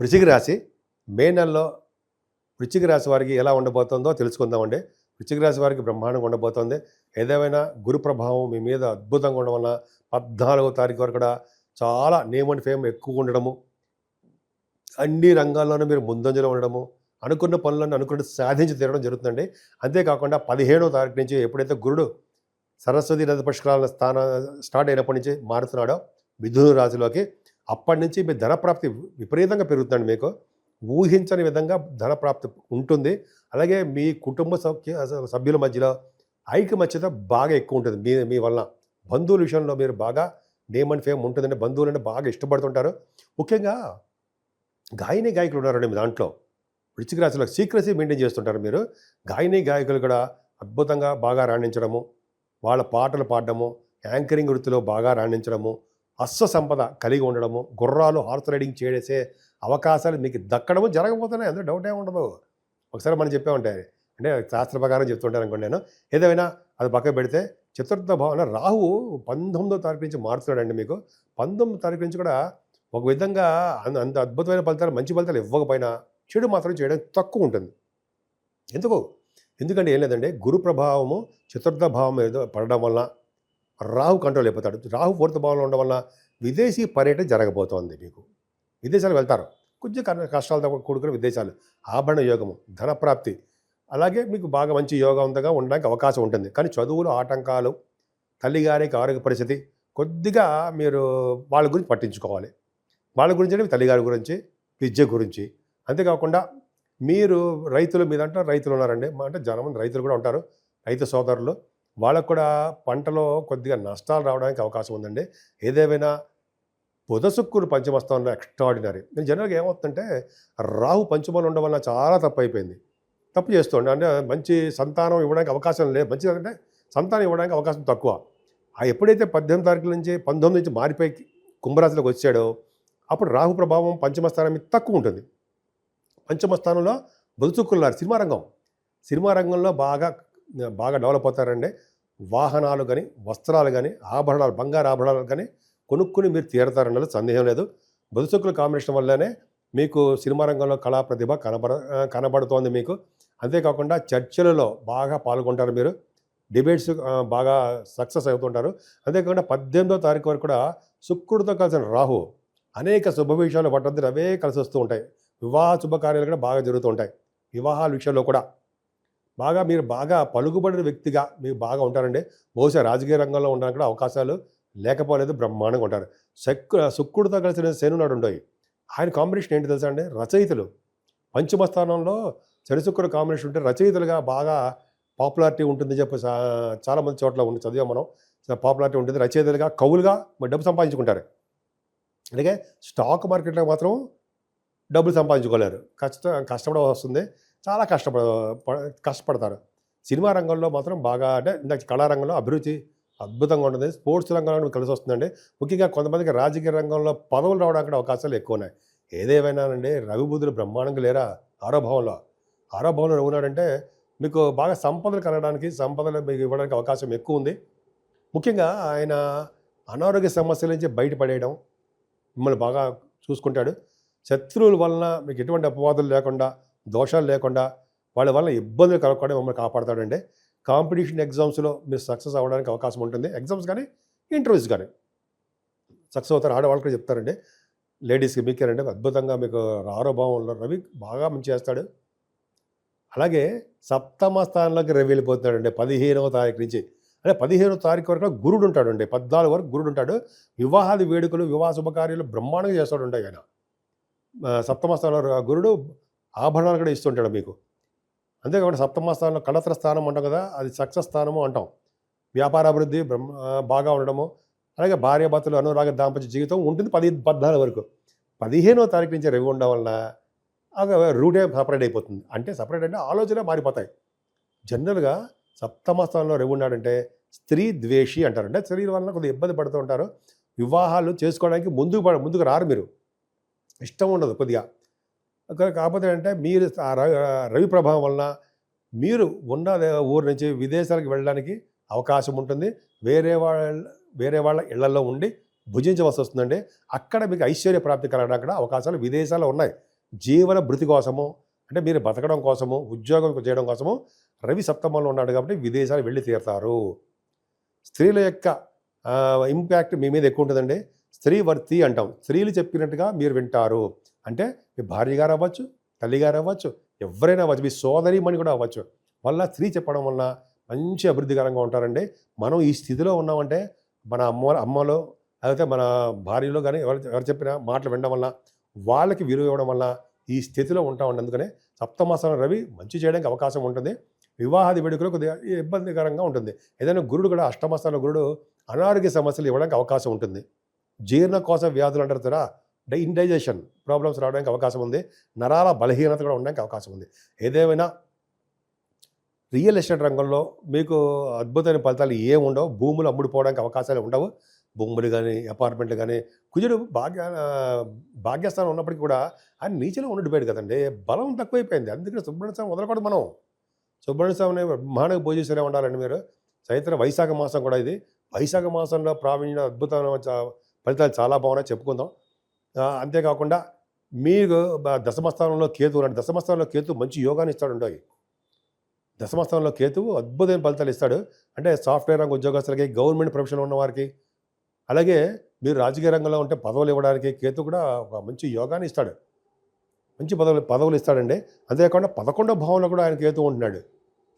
వృశ్చిక రాశి మే నెలలో వృశ్చిక రాశి వారికి ఎలా ఉండబోతుందో తెలుసుకుందామండి. వృశ్చిక రాశి వారికి బ్రహ్మాండంగా ఉండబోతోంది. ఏదేమైనా గురు ప్రభావం మీ మీద అద్భుతంగా ఉండడం వల్ల పద్నాలుగో తారీఖు వరకు కూడా చాలా నేమ్ అండ్ ఫేమ్ ఎక్కువ ఉండడము అన్ని రంగాల్లోనూ మీరు ముందంజలో ఉండడము అనుకున్న పనులను అనుకున్న సాధించి తీరడం జరుగుతుందండి. అంతేకాకుండా పదిహేనో తారీఖు నుంచి ఎప్పుడైతే గురుడు సరస్వతి నది పుష్కరాల స్థాన స్టార్ట్ అయినప్పటి నుంచి మారుతున్నాడో మిథున రాశిలోకి అప్పటి నుంచి మీ ధనప్రాప్తి విపరీతంగా పెరుగుతుందండి మీకు. ఊహించని విధంగా ధనప్రాప్తి ఉంటుంది. అలాగే మీ కుటుంబ సభ్య సభ్యుల మధ్యలో ఐకమత్యత బాగా ఎక్కువ ఉంటుంది. మీ మీ వలన బంధువుల విషయంలో మీరు బాగా నేమ్ అండ్ ఫేమ్ ఉంటుందంటే బంధువులు అంటే బాగా ఇష్టపడుతుంటారు. ముఖ్యంగా గాయని గాయకులు ఉన్నారండి మీ దాంట్లో. వృచ్చిక రాశిలో సీక్రసీ మెయింటైన్ చేస్తుంటారు మీరు. గాయని గాయకులు కూడా అద్భుతంగా బాగా రాణించడము వాళ్ళ పాటలు పాడడము యాంకరింగ్ వృత్తిలో బాగా రాణించడము అశ్వ సంపద కలిగి ఉండడము గుర్రాలు హార్స్ రైడింగ్ చేసే అవకాశాలు మీకు దక్కడము జరగబోతున్నాయి. అందులో డౌట్ ఏమి ఉండదు. ఒకసారి మనం చెప్పామంటే అంటే శాస్త్ర ప్రకారం చెప్తుంటాను అనుకోండి నేను. ఏదైనా అది పక్కన పెడితే చతుర్థ భావన రాహువు పంతొమ్మిదో తారీఖు నుంచి మారుతున్నాడండి మీకు. పంతొమ్మిదో తారీఖు నుంచి కూడా ఒక విధంగా అంత అంత అద్భుతమైన ఫలితాలు మంచి ఫలితాలు ఇవ్వకపోయినా చెడు మాత్రం చేయడం తక్కువ ఉంటుంది. ఎందుకు? ఎందుకంటే ఏం లేదండి గురు ప్రభావము చతుర్థ భావం ఏదో పడడం వల్ల రాహు కంట్రోల్ అయిపోతాడు. రాహు ఫోర్త్ భావంలో ఉండడం వల్ల విదేశీ పర్యటన జరగబోతోంది మీకు. విదేశాలు వెళ్తారు. కొంచెం కష్టాలతో కూడుకున్న విదేశాలు. ఆభరణ యోగము ధనప్రాప్తి. అలాగే మీకు బాగా మంచి యోగవంతంగా ఉండడానికి అవకాశం ఉంటుంది. కానీ చదువులు ఆటంకాలు తల్లిగారికి ఆరోగ్య పరిస్థితి కొద్దిగా మీరు వాళ్ళ గురించి పట్టించుకోవాలి. వాళ్ళ గురించి అంటే తల్లిగారి గురించి విద్య గురించి. అంతేకాకుండా మీరు రైతులు మీద అంటే రైతులు ఉన్నారండి. మా అంటే జనం రైతులు కూడా ఉంటారు. రైతు సోదరులు. వాళ్ళకు కూడా పంటలో కొద్దిగా నష్టాలు రావడానికి అవకాశం ఉందండి. ఏదేమైనా బుధసుక్కులు పంచమస్థానంలో ఎక్స్ట్రాడినరీ. నేను జనరల్గా ఏమవుతుందంటే రాహు పంచమలు ఉండడం వల్ల చాలా తప్పు అయిపోయింది తప్పు చేస్తుండే అంటే మంచి సంతానం ఇవ్వడానికి అవకాశం లేదు. మంచి అంటే సంతానం ఇవ్వడానికి అవకాశం తక్కువ. ఆ ఎప్పుడైతే పద్దెనిమిది తారీఖుల నుంచి పంతొమ్మిది నుంచి మారిపోయి కుంభరాశిలోకి వచ్చాడో అప్పుడు రాహు ప్రభావం పంచమస్థానం మీద తక్కువ ఉంటుంది. పంచమస్థానంలో స్థానంలో సినిమా రంగం. సినిమా రంగంలో బాగా బాగా డెవలప్ అవుతారండి వాహనాలు కానీ వస్త్రాలు కానీ ఆభరణాలు బంగారు ఆభరణాలు కానీ కొనుక్కుని మీరు తీరతారన్నది సందేహం లేదు. బతుకుల కాంబినేషన్ వల్లనే మీకు సినిమా రంగంలో కళా ప్రతిభ కనబడ కనబడుతోంది మీకు. అంతేకాకుండా చర్చలలో బాగా పాల్గొంటారు మీరు. డిబేట్స్ బాగా సక్సెస్ అవుతుంటారు. అంతేకాకుండా పద్దెనిమిదో తారీఖు వరకు కూడా శుక్రుడితో కలిసిన రాహు అనేక శుభ విషయాలు పట్టద్దు అవే కలిసి వస్తూ ఉంటాయి. వివాహ శుభకార్యాలు కూడా బాగా జరుగుతూ ఉంటాయి. వివాహాల విషయంలో కూడా. బాగా మీరు బాగా పలుకుబడిన వ్యక్తిగా మీరు బాగా ఉంటారండి. బహుశా రాజకీయ రంగంలో ఉండడానికి కూడా అవకాశాలు లేకపోలేదు బ్రహ్మాండంగా ఉంటారు. శక్కు శుక్రుడితో కలిసిన శని నాడు ఉండవు ఆయన కాంబినేషన్ ఏంటి తెలుసా అండి? రచయితలు. పంచమ స్థానంలో శనిశుక్రుడు కాంబినేషన్ ఉంటే రచయితలుగా బాగా పాపులారిటీ ఉంటుందని చెప్పి చాలామంది చోట్ల ఉంది చదివాం మనం. పాపులారిటీ ఉంటుంది. రచయితలుగా కవులుగా మరి డబ్బు సంపాదించుకుంటారు. అలాగే స్టాక్ మార్కెట్లో మాత్రం డబ్బులు సంపాదించుకోలేరు. కష్ట కష్టపడ వస్తుంది. చాలా కష్టపడ కష్టపడతారు. సినిమా రంగంలో మాత్రం బాగా అంటే ఇందాక కళారంగంలో అభిరుచి అద్భుతంగా ఉంటుంది. స్పోర్ట్స్ రంగంలో కలిసి వస్తుందండి. ముఖ్యంగా కొంతమందికి రాజకీయ రంగంలో పదవులు రావడానికి అవకాశాలు ఎక్కువ ఉన్నాయి ఏదేమైనానండి రఘుబుద్ధులు బ్రహ్మాండంగా లేరా? ఆరో భావంలో ఉన్నాడంటే మీకు బాగా సంపదలు కలగడానికి సంపదలు మీకు ఇవ్వడానికి అవకాశం ఎక్కువ ఉంది. ముఖ్యంగా ఆయన అనారోగ్య సమస్యల నుంచి బయటపడేయడం మిమ్మల్ని బాగా చూసుకుంటాడు. శత్రువుల వలన మీకు ఎటువంటి అపవాదులు లేకుండా దోషాలు లేకుండా వాళ్ళ వల్ల ఇబ్బందులు కలగకుండా మమ్మల్ని కాపాడతాడండి. కాంపిటీషన్ ఎగ్జామ్స్లో మీరు సక్సెస్ అవ్వడానికి అవకాశం ఉంటుంది. ఎగ్జామ్స్ కానీ ఇంటర్వ్యూస్ కానీ. సక్సెస్ అవుతారు. ఆడవాళ్ళు కూడా చెప్తారండి. లేడీస్కి మీకేనండి అద్భుతంగా మీకు ఆరో రవి బాగా మంచి చేస్తాడు. అలాగే సప్తమ స్థానంలోకి రవి వెళ్ళిపోతాడండి పదిహేనవ తారీఖు నుంచి. అంటే పదిహేనవ తారీఖు వరకు గురుడు ఉంటాడండి. పద్నాలుగు వరకు గురుడు ఉంటాడు. వివాహాది వేడుకలు వివాహ శుభకార్యాలు బ్రహ్మాండంగా చేస్తాడు ఉంటాయి ఆయన సప్తమ స్థానంలో గురుడు ఆభరణాలు కూడా ఇస్తుంటాడు మీకు. అంతేకాకుండా సప్తమ స్థానంలో కళత్ర స్థానం అంటాం కదా అది సక్సెస్ స్థానము అంటాం. వ్యాపార అభివృద్ధి బ్రహ్మ బాగా ఉండడము అలాగే భార్యాభర్తలు అనురాగ దాంపత్య జీవితం ఉంటుంది పది పద్నాలుగు వరకు. పదిహేనో తారీఖు నుంచి రవి ఉండడం వల్ల ఆ రూటే సపరేట్ అయిపోతుంది. అంటే సపరేట్ అంటే ఆలోచన మారిపోతాయి. జనరల్గా సప్తమ స్థానంలో రవి ఉన్నాడంటే స్త్రీ ద్వేషి అంటారు. అంటే స్త్రీల వలన కొద్దిగా ఇబ్బంది పడుతూ ఉంటారు. వివాహాలు చేసుకోవడానికి ముందుకు పడ- ముందుకు రారు మీరు. ఇష్టం ఉండదు కొద్దిగా. కాకపోతే అంటే మీరు ఆ రవి రవి ప్రభావం వలన మీరు ఉన్న ఊరు నుంచి విదేశాలకు వెళ్ళడానికి అవకాశం ఉంటుంది. వేరే వాళ్ళ వేరే వాళ్ళ ఇళ్ళలో ఉండి భుజించవలసి వస్తుందండి. అక్కడ మీకు ఐశ్వర్య ప్రాప్తి కలగడానికి కూడా అవకాశాలు విదేశాల్లో ఉన్నాయి. జీవన భృతి కోసము అంటే మీరు బతకడం కోసము ఉద్యోగం చేయడం కోసము రవి సప్తమంలో ఉన్నాడు కాబట్టి విదేశాలు వెళ్ళి తీరుతారు. స్త్రీల యొక్క ఇంపాక్ట్ మీ మీద ఎక్కువ ఉంటుందండి. స్త్రీ వర్తి అంటాం. స్త్రీలు చెప్పినట్టుగా మీరు వింటారు. అంటే మీ భార్య గారు అవ్వచ్చు తల్లి గారు అవ్వచ్చు ఎవరైనా అవ్వచ్చు మీ సోదరిమణి కూడా అవ్వచ్చు. వల్ల స్త్రీ చెప్పడం వల్ల మంచి అభివృద్ధికరంగా ఉంటారండి. మనం ఈ స్థితిలో ఉన్నామంటే మన అమ్మ అమ్మలో లేకపోతే మన భార్యలో కానీ ఎవరు ఎవరు చెప్పిన మాటలు వినడం వల్ల వాళ్ళకి విలువ ఇవ్వడం వల్ల ఈ స్థితిలో ఉంటామండి. అందుకనే సప్తమాసం రవి మంచి చేయడానికి అవకాశం ఉంటుంది. వివాహాది వేడుకలు కొద్దిగా ఇబ్బందికరంగా ఉంటుంది. ఏదైనా గురుడు కూడా అష్టమాసాల గురుడు అనారోగ్య సమస్యలు ఇవ్వడానికి అవకాశం ఉంటుంది. జీర్ణకోశ వ్యాధులు అంటారు కదా ఇండైజేషన్ ప్రాబ్లమ్స్ రావడానికి అవకాశం ఉంది. నరాల బలహీనత కూడా ఉండడానికి అవకాశం ఉంది. ఏదేమైనా రియల్ ఎస్టేట్ రంగంలో మీకు అద్భుతమైన ఫలితాలు ఏం ఉండవు. భూములు అమ్ముడుపోవడానికి అవకాశాలు ఉండవు. భూములు కానీ అపార్ట్మెంట్లు కానీ కుజుడు భాగ్య భాగ్యస్థానం ఉన్నప్పటికీ కూడా ఆయన నీచలో ఉండిపోయాడు కదండి. బలం తక్కువైపోయింది. అందుకని సుబ్రహ్మణ్య స్వామి వదలకూడదు మనం. సుబ్రహ్మణ్య స్వామిని బ్రహ్మాండంగా పూజ ఉండాలండి మీరు. చైత్ర వైశాఖ మాసం కూడా ఇది. వైశాఖ మాసంలో ప్రావీణ్య అద్భుతమైన ఫలితాలు చాలా బాగున్నాయి. చెప్పుకుందాం. అంతేకాకుండా మీకు దశమస్థానంలో కేతువు అంటే దశమస్థానంలో కేతు మంచి యోగాన్ని ఇస్తాడు ఉండవు దశమస్థానంలో కేతువు అద్భుతమైన ఫలితాలు ఇస్తాడు. అంటే సాఫ్ట్వేర్ రంగ ఉద్యోగస్తులకి గవర్నమెంట్ ప్రొఫెషన్ ఉన్న వారికి అలాగే మీరు రాజకీయ రంగంలో ఉంటే పదవులు ఇవ్వడానికి కేతు కూడా ఒక మంచి యోగాన్ని ఇస్తాడు. మంచి పదవులు పదవులు ఇస్తాడండి. అంతేకాకుండా పదకొండో భావంలో కూడా ఆయన కేతు ఉంటున్నాడు.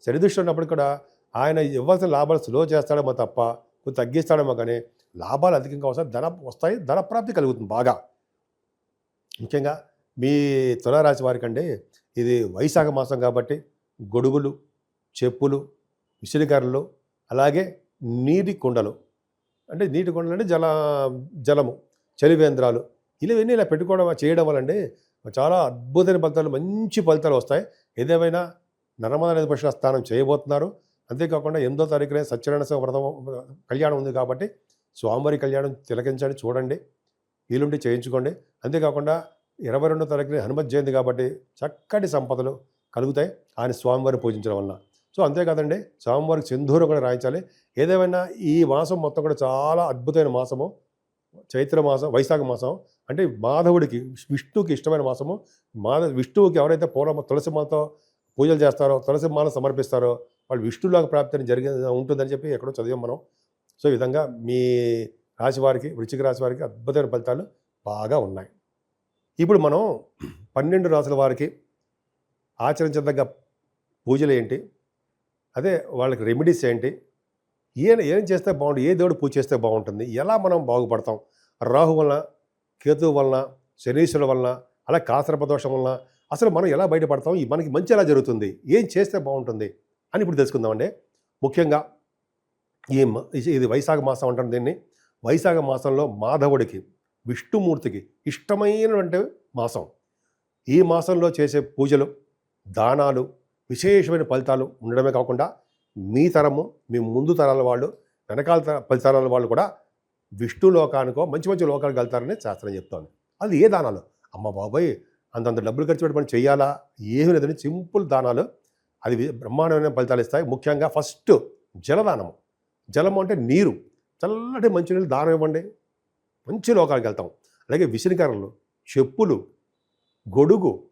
శనిదృష్టి ఉన్నప్పుడు కూడా ఆయన ఇవ్వాల్సిన లాభాలు స్లో చేస్తాడేమో తప్ప కొంచెం తగ్గిస్తాడేమో కానీ లాభాలు అధికంగా వస్తాయి ధన వస్తాయి ధన ప్రాప్తి కలుగుతుంది బాగా. ముఖ్యంగా మీ తులారాశి వారికంటే ఇది వైశాఖ మాసం కాబట్టి గొడుగులు చెప్పులు విసిరికర్రలు అలాగే నీటి కుండలు. అంటే నీటి కుండలు అంటే జల జలము చలివేంద్రాలు. ఇవన్నీ ఇలా పెట్టుకోవడం చేయడం వల్ల అండి చాలా అద్భుతమైన ఫలితాలు మంచి ఫలితాలు వస్తాయి. ఏదేమైనా నర్మదా నది పక్షుల స్నానం చేయబోతున్నారు. అంతేకాకుండా ఎనిమిదో తారీఖునే సత్యనారాయణ స్వామి వ్రతం కళ్యాణం ఉంది కాబట్టి స్వామివారి కళ్యాణం తిలకించండి చూడండి. వీలుండి చేయించుకోండి. అంతేకాకుండా ఇరవై రెండో తారీఖున హనుమత్ జయంతి కాబట్టి చక్కటి సంపదలు కలుగుతాయి. ఆయన స్వామివారిని పూజించడం వల్ల సో అంతేకాదండి స్వామివారికి సింధూరం కూడా రాయించాలి. ఏదేమైనా ఈ మాసం మొత్తం కూడా చాలా అద్భుతమైన మాసము. చైత్ర మాసం వైశాఖ మాసం. అంటే మాధవుడికి విష్ణువుకి ఇష్టమైన మాసము. మాధ విష్ణువుకి ఎవరైతే పూల తులసి మాలతో పూజలు చేస్తారో తులసి మాల సమర్పిస్తారో వాళ్ళు విష్ణులాగా ప్రాప్తి జరిగి ఉంటుందని చెప్పి ఎక్కడో చదివాం మనం. సో ఈ విధంగా మీ రాశివారికి వృచ్చిక వృశ్చిక రాశి వారికి అద్భుతమైన ఫలితాలు బాగా ఉన్నాయి. ఇప్పుడు మనం పన్నెండు రాసుల వారికి ఆచరించదగ్గ పూజలు ఏంటి? అదే వాళ్ళకి రెమెడీస్ ఏంటి? ఏం ఏం చేస్తే బాగుంటుంది ఏ దేవుడు పూజ చేస్తే బాగుంటుంది? ఎలా మనం బాగుపడతాం? రాహు వలన కేతువు వలన శనీశ్వరుల వలన అలా కాసరప దోషం వలన అసలు మనం ఎలా బయటపడతాం? మనకి మంచి ఎలా జరుగుతుంది? ఏం చేస్తే బాగుంటుంది? అని ఇప్పుడు తెలుసుకుందామండి. ముఖ్యంగా ఈ ఇది వైశాఖ మాసం అంటారు దీన్ని. వైశాఖ మాసంలో మాధవుడికి విష్ణుమూర్తికి ఇష్టమైనటువంటి మాసం. ఈ మాసంలో చేసే పూజలు దానాలు విశేషమైన ఫలితాలు ఉండడమే కాకుండా మీ తరము మీ ముందు తరాల వాళ్ళు వెనకాల తర పది తరాల వాళ్ళు కూడా విష్ణు లోకానికో మంచి మంచి లోకాలకు వెళ్తారని శాస్త్రం చెప్తోంది. అది ఏ దానాలు? అమ్మ బాబాయ్! అంతంత డబ్బులు ఖర్చు పెట్టి మనం చేయాలా? ఏమీ లేదని సింపుల్ దానాలు. అది బ్రహ్మాండమైన ఫలితాలు ఇస్తాయి. ముఖ్యంగా ఫస్ట్ జలదానము. జలము అంటే నీరు. చల్లటి మంచినీళ్ళు దానం ఇవ్వండి. మంచి లోకాలకు వెళ్తాం. అలాగే విసిరికర్రలు చెప్పులు గొడుగు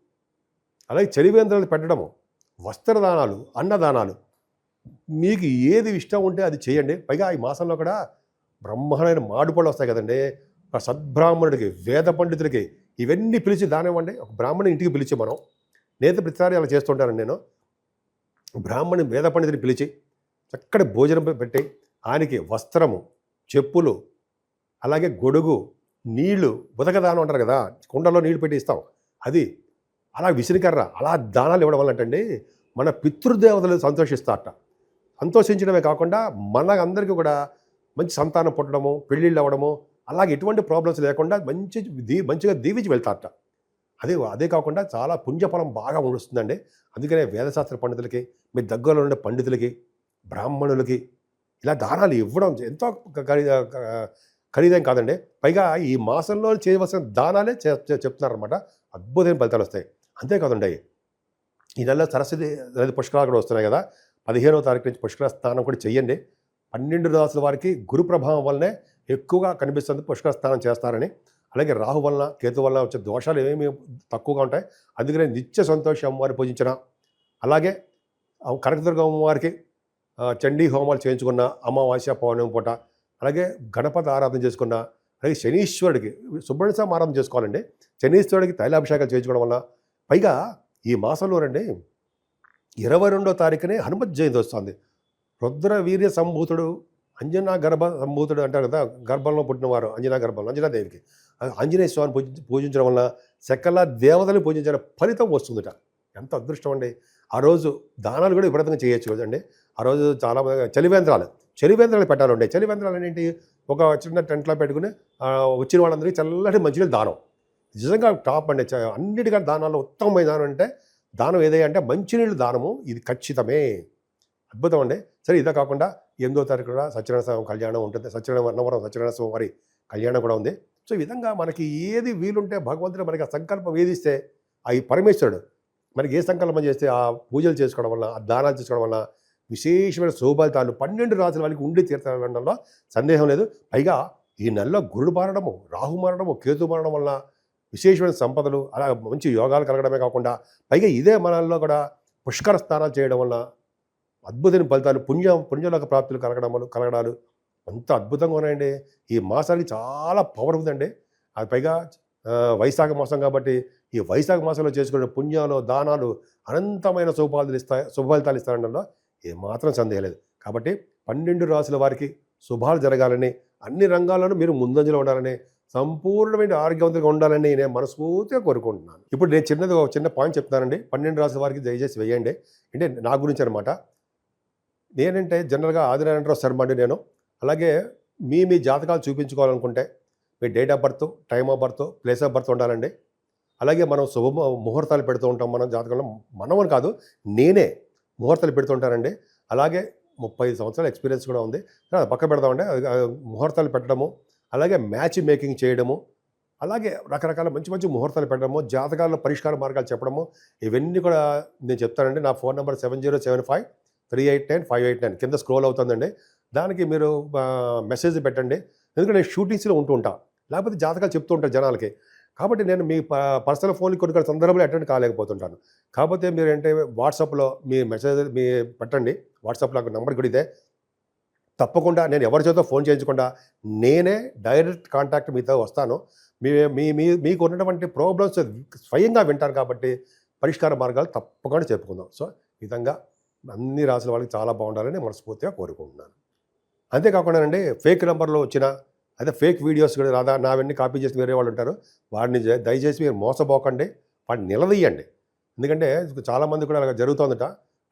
అలాగే చలివేంద్రాలు పెట్టడము వస్త్రదానాలు అన్నదానాలు. మీకు ఏది ఇష్టం ఉంటే అది చేయండి. పైగా ఈ మాసంలో కూడా బ్రహ్మాండమైన మాడుపళ్ళు వస్తాయి కదండి. ఒక సద్బ్రాహ్మణుడికి వేద పండితుడికి ఇవన్నీ పిలిచి దానం ఇవ్వండి. ఒక బ్రాహ్మణుని ఇంటికి పిలిచి మనం నేత ప్రతిసారి అలా చేస్తుంటాను నేను. బ్రాహ్మణి వేద పండితుని పిలిచి చక్కటి భోజనం పెట్టి ఆయనకి వస్త్రము చెప్పులు అలాగే గొడుగు నీళ్ళు ఉదకదానం అంటారు కదా కుండలో నీళ్ళు పెట్టి ఇస్తాం. అది అలా విసిరికర్ర అలా దానాలు ఇవ్వడం వల్ల అంటండి మన పితృదేవతలు సంతోషిస్తారట. సంతోషించడమే కాకుండా మన అందరికీ కూడా మంచి సంతానం పుట్టడము పెళ్ళిళ్ళు అవ్వడము అలాగే ఎటువంటి ప్రాబ్లమ్స్ లేకుండా మంచి దీ మంచిగా దీవించి వెళ్తారట. అదే అదే కాకుండా చాలా పుణ్యఫలం బాగా వస్తుందండి. అందుకనే వేదశాస్త్ర పండితులకి మీ దగ్గరలో ఉండే పండితులకి బ్రాహ్మణులకి ఇలా దానాలు ఇవ్వడం ఎంతో ఖరీద ఖరీదేం కాదండి. పైగా ఈ మాసంలో చేయవలసిన దానాలే చెప్తున్నారనమాట అద్భుతమైన ఫలితాలు వస్తాయి. అంతేకాదండి ఈ నెలలో సరస్వతి నది పుష్కరాలు కూడా వస్తున్నాయి కదా. పదిహేనో తారీఖు నుంచి పుష్కర స్నానం కూడా చెయ్యండి పన్నెండు రాసుల వారికి గురు ప్రభావం వల్లనే ఎక్కువగా కనిపిస్తుంది పుష్కర స్నానం చేస్తారని. అలాగే రాహు వలన కేతు వలన వచ్చే దోషాలు ఏమేమి తక్కువగా ఉంటాయి. అందుకనే నిత్య సంతోషం వారిని పూజించిన. అలాగే కనకదుర్గమ్మ కనకదుర్గ చండీ హోమాలు చేయించుకున్న అమావాస్య పౌర్ణమి పూట అలాగే గణపతి ఆరాధన చేసుకున్న అలాగే శనీశ్వరుడికి సుబ్రహ్మణ్య స్వామి ఆరాధన చేసుకోవాలండి. శనీశ్వరుడికి తైలాభిషేకాలు చేయించుకోవడం వల్ల పైగా ఈ మాసంలో రండి ఇరవై రెండో తారీఖునే హనుమత్ జయంతి వస్తుంది. రుద్ర వీర్య సంభూతుడు అంజనా గర్భ సంభూతుడు అంటారు కదా గర్భంలో పుట్టినవారు అంజనా గర్భంలో అంజనాదేవికి ఆంజనేయ స్వామిని పూజ పూజించడం వల్ల సకల దేవతలు పూజించిన ఫలితం వస్తుందట. ఎంత అదృష్టం అండి. ఆ రోజు దానాలు కూడా విపరీతంగా చేయొచ్చు కదండి. ఆ రోజు చాలా చలివేంద్రాలు చలివేంద్రాలు చలివేంద్రాలు పెట్టాలండి చలివేంద్రాలు ఏంటి? ఒక చిన్న టెంట్లో పెట్టుకుని వచ్చిన వాళ్ళందరికీ చల్లటి మంచినీళ్ళు దానం. నిజంగా టాప్ అండి. చ- దానాల్లో ఉత్తమమైన దానం అంటే దానం ఏదైనా అంటే మంచినీళ్ళు దానము. ఇది ఖచ్చితమే. అద్భుతం అండి. సరే ఇదే కాకుండా ఎనిమిదో తారీఖు కూడా సత్యనారాయణ స్వామి కళ్యాణం ఉంటుంది. సత్యనారాయణ అన్నవరం సత్యనారాయణ స్వామి వారి కళ్యాణం కూడా ఉంది. సో ఈ విధంగా మనకి ఏది వీలుంటే భగవంతుడు మనకి ఆ సంకల్పం వేధిస్తే ఆ పరమేశ్వరుడు మనకి ఏ సంకల్పం చేస్తే ఆ పూజలు చేసుకోవడం వల్ల ఆ దానాలు చేసుకోవడం వల్ల విశేషమైన శోభాలితాలు పన్నెండు రాసుల వాళ్ళకి ఉండి తీర్థంలో సందేహం లేదు. పైగా ఈ నెలలో గురుడు మారడము రాహు మారడము కేతు మారడం వలన విశేషమైన సంపదలు అలా మంచి యోగాలు కలగడమే కాకుండా పైగా ఇదే మనల్లో కూడా పుష్కర స్నానాలు చేయడం వల్ల అద్భుతమైన ఫలితాలు పుణ్య పుణ్యలోక ప్రాప్తులు కలగడం వల్ల- కలగడాలు అంత అద్భుతంగా ఉన్నాయండి. ఈ మాసానికి చాలా పవర్ ఉందండి. అది పైగా వైశాఖ మాసం కాబట్టి ఈ వైశాఖ మాసంలో చేసుకునే పుణ్యాలు దానాలు అనంతమైన శుభాలు ఇస్తాయి శుభఫలితాలు ఇస్తారనడంలో ఏమాత్రం సందేహం లేదు. కాబట్టి పన్నెండు రాసుల వారికి శుభాలు జరగాలని అన్ని రంగాల్లోనూ మీరు ముందంజలో ఉండాలని సంపూర్ణమైన ఆరోగ్యవంతంగా ఉండాలని నేను మనస్ఫూర్తిగా కోరుకుంటున్నాను. ఇప్పుడు నేను చిన్నది ఒక చిన్న పాయింట్ చెప్తానండి పన్నెండు రాసుల వారికి దయచేసి వేయండి. అంటే నా గురించి అనమాట నేనంటే జనరల్గా ఆదినారాయణరావు శర్మ అండి నేను. అలాగే మీ మీ జాతకాలు చూపించుకోవాలనుకుంటే మీ date of birth time of birth place of birth ఉండాలండి. అలాగే మనం శుభ ముహూర్తాలు పెడుతూ ఉంటాం మనం జాతకంలో. మనం అని కాదు నేనే ముహూర్తాలు పెడుతుంటారండి. అలాగే ముప్పై సంవత్సరాల ఎక్స్పీరియన్స్ కూడా ఉంది. అది పక్క పెడదామంటే ముహూర్తాలు పెట్టడము అలాగే మ్యాచ్ మేకింగ్ చేయడము అలాగే రకరకాల మంచి మంచి ముహూర్తాలు పెట్టడము జాతకాల పరిష్కార మార్గాలు చెప్పడము ఇవన్నీ కూడా నేను చెప్తానండి. నా phone number seven zero seven five three eight nine five eight nine కింద స్క్రోల్ అవుతుందండి. దానికి మీరు మెసేజ్ పెట్టండి. ఎందుకంటే నేను షూటింగ్స్లో ఉంటూ ఉంటాను లేకపోతే జాతకాలు చెప్తూ ఉంటాను జనాలకి. కాబట్టి నేను మీ పర్సనల్ ఫోన్ కొన్ని కొన్ని సందర్భంలో అటెండ్ కాలేకపోతుంటాను. కాకపోతే మీరు అంటే వాట్సాప్లో మీ మెసేజ్ మీ పెట్టండి. వాట్సాప్లో నాకు నెంబర్ కూడా ఇదే తప్పకుండా నేను ఎవరి చేతో ఫోన్ చేయించకుండా నేనే డైరెక్ట్ కాంటాక్ట్ మీతో వస్తాను. మీ మీ మీ మీకు ఉన్నటువంటి ప్రాబ్లమ్స్ స్వయంగా వింటాను కాబట్టి పరిష్కార మార్గాలు తప్పకుండా చెప్పుకుందాం. సో విధంగా అన్ని రాసుల వాళ్ళకి చాలా బాగుండాలని మనస్ఫూర్తిగా కోరుకుంటున్నాను. అంతేకాకుండా అండి ఫేక్ నెంబర్లో వచ్చిన అయితే ఫేక్ వీడియోస్ కూడా రాదా నావన్నీ కాపీ చేసి వేరే వాళ్ళు ఉంటారు. వాడిని దయచేసి మీరు మోసపోకండి. వాడిని నిలదీయండి. ఎందుకంటే చాలామంది కూడా అలా జరుగుతోందట.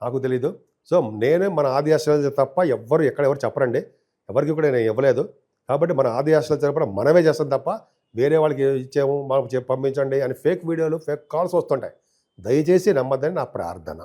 నాకు తెలీదు. సో నేనే మన ఆది ఆశ్రయాలు తప్ప ఎవ్వరు ఎక్కడ ఎవరు చెప్పరండి. ఎవరికి కూడా నేను ఇవ్వలేదు. కాబట్టి మన ఆది ఆశ్రయాలు తరపున మనమే చేస్తాం తప్ప వేరే వాళ్ళకి ఇచ్చాము మాకు పంపించండి అని ఫేక్ వీడియోలు ఫేక్ కాల్స్ వస్తుంటాయి. దయచేసి నమ్మద్దని నా ప్రార్థన.